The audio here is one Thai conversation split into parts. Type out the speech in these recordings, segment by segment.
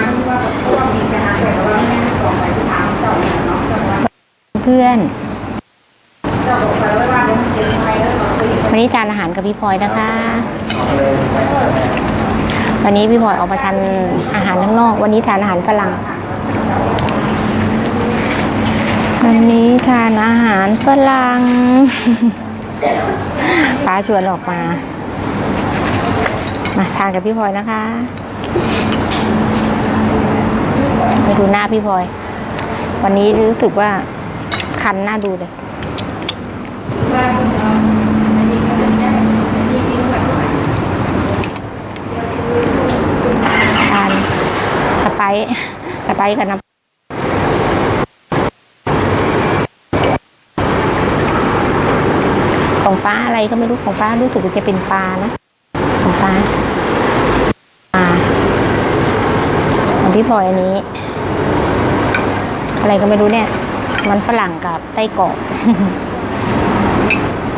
ามที่ว่าเพราะว่ามีไปหาแต่ว่าแม่บอกไปที่ถามต่อเนี่ยเนาะแต่ว่าเพื่อนเจ้าบอกไปว่าว่าเดี๋ยวมันเป็นยังไงแล้วเราคุยวันนี้ทานอาหารกับพี่พลอยนะคะ วันนี้พี่พลอยออกมาทานอาหารข้างนอก วันนี้ทานอาหารฝรั่ง วันนี้ทานอาหารฝรั่ง ป้าชวนออกมา มาทานกับพี่พลอยนะคะ มาดูหน้าพี่พลอย วันนี้รู้สึกว่าคันหน้าดูเลยทานสไปซ์สไปซ์กับน้ำของป้าอะไรก็ไม่รู้ของป้ารู้สึกจะเป็นปลานะของป้าปลาของพี่พลอยอันนี้ อะไรก็ไม่รู้เนี่ย มันฝรั่งกับไต้กรอบ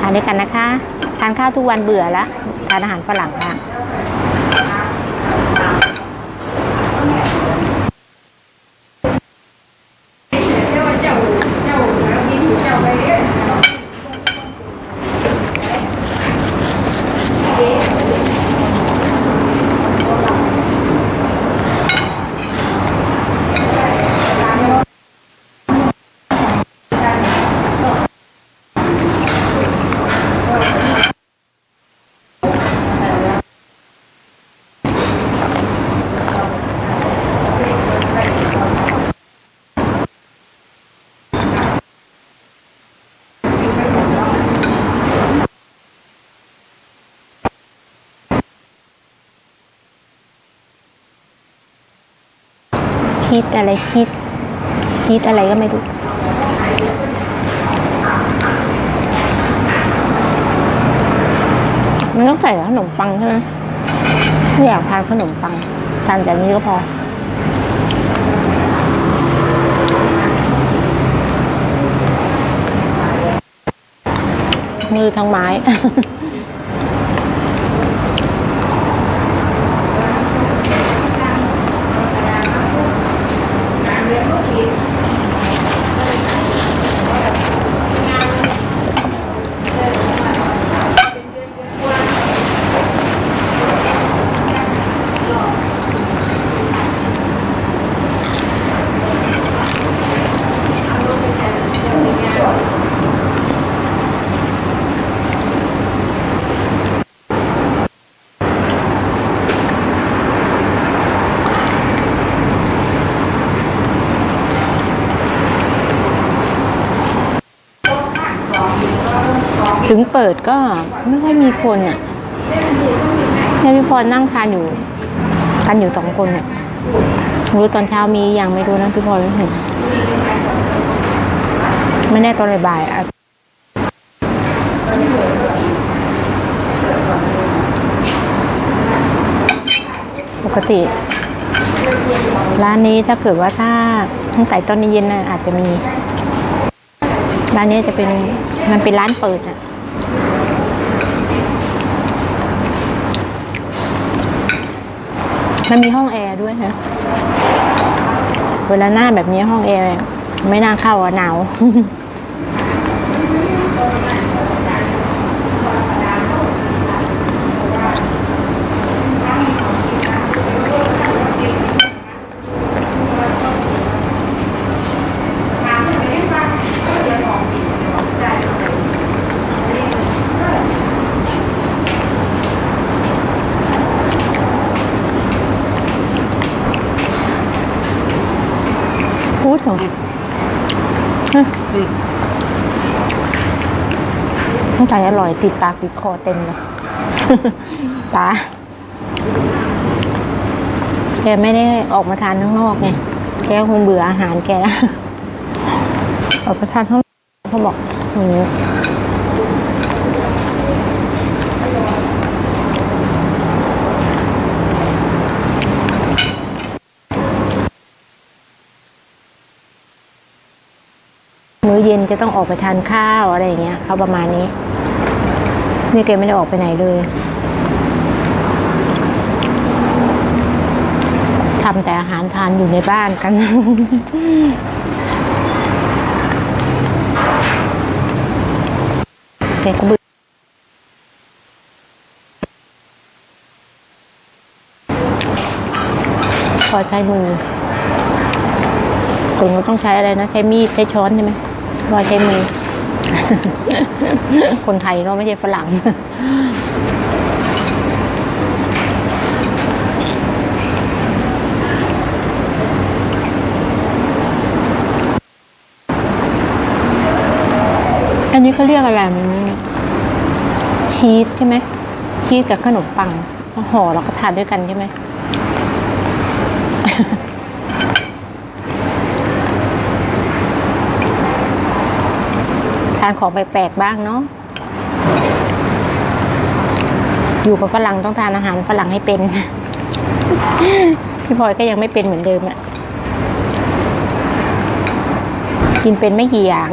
ทานด้วยกันนะคะ ทานข้าวทุกวันเบื่อแล้วทานอาหารฝรั่งบ้า งคิดอะไรคิดคิดอะไรก็ไม่รู้มันต้องใส่ขนมปังใช่ไหมไม่อยากทานขนมปังทานแต่นี้ก็พอมือทั้งไม้ ถึงเปิดก็ไม่ค่อยมีคนอะแค่พี่พรนั่งทานอยู่กันอยู่สองคนเนี่ยไม่รู้ตอนเช้ามียังไม่รู้นะพี่พรไม่เห็นไม่แน่ตอนบ่ายอะปกติ ร้านนี้ถ้าเกิดว่าถ้าตั้งแต่ตอนเย็นน่ะอาจจะมี ร้านนี้จะเป็นมันเป็นร้านเปิดอะ มันมีห้องแอร์ด้วยนะเวลาหน้าแบบนี้ห้องแอร์ไม่น่าเข้าอะหนาว ต้องใจอร่อยติดปากติดคอเต็มเลยป้าแกไม่ได้ออกมาทานข้างนอกไงแกคงเบื่ออาหารแกออกมาทานข้างนอกเขาบอกอย่างนี้ ย็นจะต้องออกไปทานข้าวอะไรอย่างเงี้ยเขาประมาณนี้ นี่แกไม่ได้ออกไปไหนเลยทำแต่อาหารทานอยู่ในบ้านกันแกก็เบื่อพอใช้มือคนก็ต้องใช้อะไรนะ ใช้มีด ใช้ช้อนใช่ไหม พอใช้มือ คนไทยเนาะไม่ใช่ฝรั่งอันนี้เขาเรียกอะไรมันชีสใช่ไหมชีสกับขนมปังห่อแล้วก็ทานด้วยกันใช่ไหม ทานของแปลกๆบ้างเนาะอยู่กับฝรั่งต้องทานอาหารฝรั่งให้เป็น พี่พลอยก็ยังไม่เป็นเหมือนเดิมอะกินเป็นไม่กี่อย่าง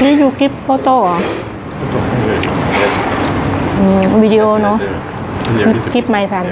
เมื่อกี้ดูคลิปโฟโต้เหรออืมวิดีโอเนาะ คลิปไม่ทัน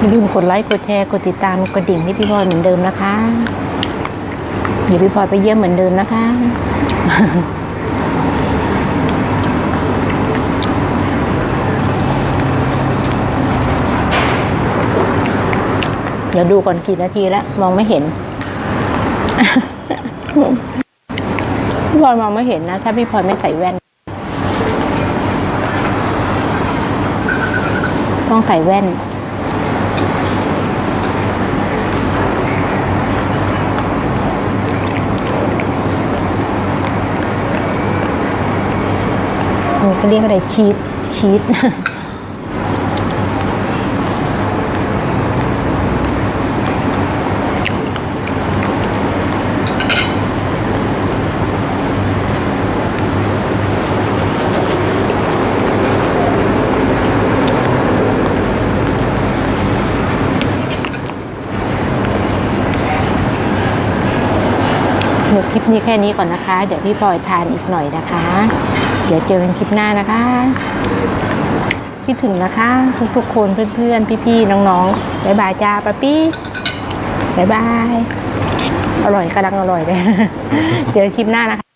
อย่าลืมกดไลค์กดแชร์กดติดตามกดดิ่งให้พี่พลอยเหมือนเดิมนะคะเดี๋ยวพี่พลอยไปเยี่ยมเหมือนเดิมนะคะเดี๋ยวดูก่อนกี่นาทีแล้ว มองไม่เห็นพี่พลอยมองไม่เห็นนะ ถ้าพี่พลอยไม่ใส่แว่น ต้องใส่แว่น เออก็เรียกอะไรชีสชีส หมดคลิปนี้แค่นี้ก่อนนะคะ เดี๋ยวพี่พลอยทานอีกหน่อยนะคะ เดี๋ยวเจอกันคลิปหน้านะคะคิดถึงนะคะ ทุกๆคนเพื่อนๆ พี่ๆ น้องๆบ๊ายบายจ้าป้าปี้บ๊ายบาย อร่อยกำลังอร่อยเลย เจอกันคลิปหน้านะคะ